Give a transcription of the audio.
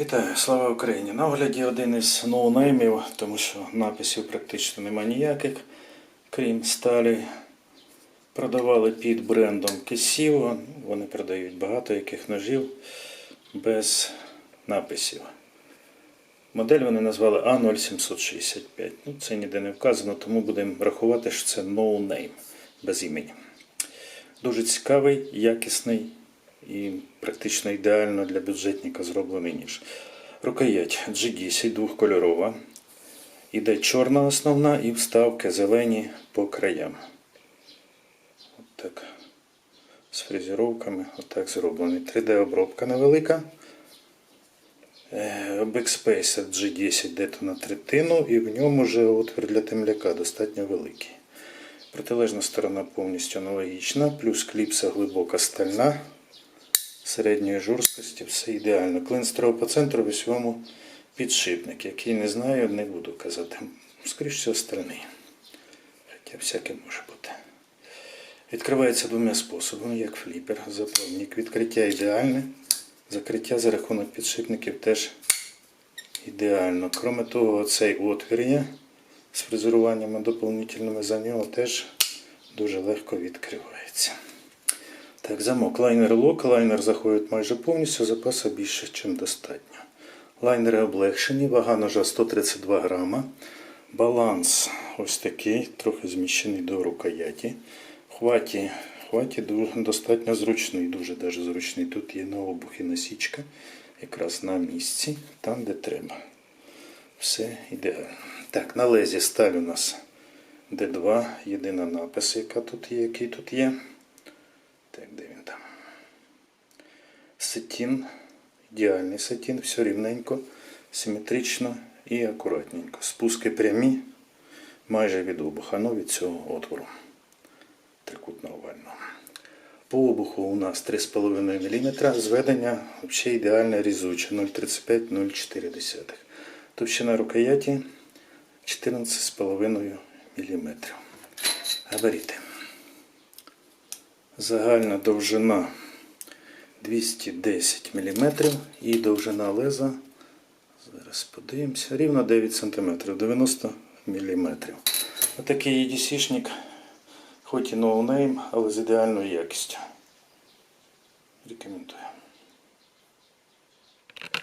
Вітаю, слава Україні! На огляді один із ноунеймів, тому що написів практично нема ніяких, крім сталі. Продавали під брендом Кесіво. Вони продають багато яких ножів без написів. Модель вони назвали А0765. Ну, це ніде не вказано, тому будемо рахувати, що це ноунейм без імені. Дуже цікавий, якісний і практично ідеально для бюджетника зроблений ніж. Рукоять G10 двохкольорова. Іде чорна основна і вставки зелені по краям. От так. З фрезеровками. Отак зроблений. 3D-обробка невелика. Backspace G10 дето на третину, і в ньому вже отвір для темляка достатньо великий. Протилежна сторона повністю аналогічна, плюс кліпса глибока стальна, середньої жорсткості, все ідеально. Клин строго по центру в усьому підшипник, який не знаю, не буду казати. Скоріше всього, стальний. Хоча всяке може бути. Відкривається двома способами, як фліпер, заповнік. Відкриття ідеальне. Закриття за рахунок підшипників теж ідеально. Кроме того, цей отвір є з фрезеруваннями доповнительними за нього теж дуже легко відкривається. Так, замок лайнер лок. Лайнер заходить майже повністю, запасу більше, ніж достатньо. Лайнери облегшені, вага ножа 132 грама. Баланс ось такий, трохи зміщений до рукояті. Хваті, хваті достатньо зручний, дуже даже зручний. Тут є на обухі насічка, якраз на місці, там де треба. Все ідеально. Так, на лезі сталь у нас D2, єдина напис, яка тут є, який тут є. Так, де він там? Сетін, ідеальний сетін, все рівненько, симетрично і акуратненько. Спуски прямі, майже від обуха, ну від цього отвору трикутно овального. По обуху у нас 3,5 мм, зведення взагалі ідеальне різуче 0,35-0,4. Товщина рукояті 14,5 мм. Габаріти. Загальна довжина 210 мм і довжина леза. Зараз подивимося. Рівно 9 см, 90 мм. Отакий EDC-шник, хоч і ноунейм, але з ідеальною якістю. Рекомендую.